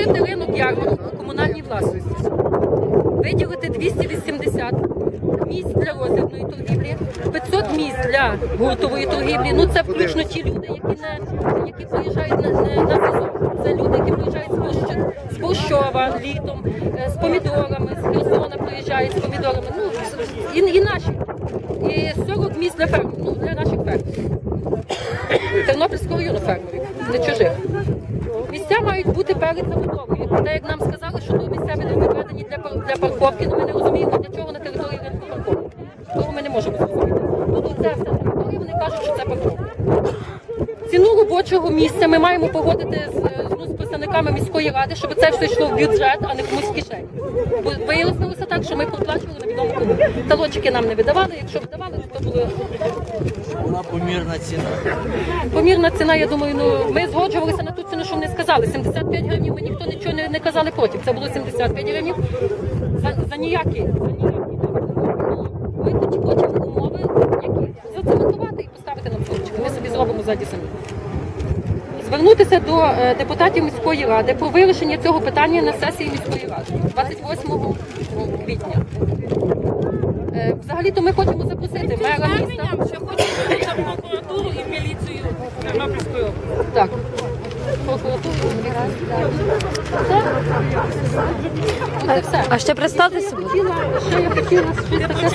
лишити ринок ярмарок у комунальній власності, виділити 280 місць для розрібної торгівлі, 500 місць для гуртової торгівлі. Ну це включно ті люди, які не які приїжджають на, на, на сезон. Це люди, які приїжджають з Борщ- з Борщова літом, е, з помідорами, з Херсона приїжджають з помідорами. Ну і, і наші. І 40 місць для фермерів, ну для наших фермерів. Тернопільського району фермерів, не чужих. Бути перед забудовою. Те, як нам сказали, що тут місця будуть відведені для, для парковки, ну ми не розуміємо, для чого на території ринку парковки. Того ми не можемо зрозуміти. Тут це все територія, вони кажуть, що це парковка. Ціну робочого місця ми маємо погодити з, ну, з представниками міської ради, щоб це все йшло в бюджет, а не комусь в кишені. Бо виявилося так, що ми проплачували невідомо кому. Талончики нам не видавали, якщо видавали, то були Була помірна ціна. Помірна ціна, я думаю, ну ми згоджувалися на ту ціну, що вони сказали. 75 гривень, ми ніхто нічого не, не казали потім. Це було 75 гривень за, за ніякі. За ніякі ну, ми хоч хочемо умови, які зацементувати і поставити нам сонечко. Ми собі зробимо ззаді самі. Звернутися до е, депутатів міської ради про вирішення цього питання на сесії міської ради 28 квітня. Е, Взагалі-то ми хочемо запросити мера міста. Що прокуратуру і міліцію Тернопільської області. Так. Це все. А ще представтеся. ще я хотіла щось таке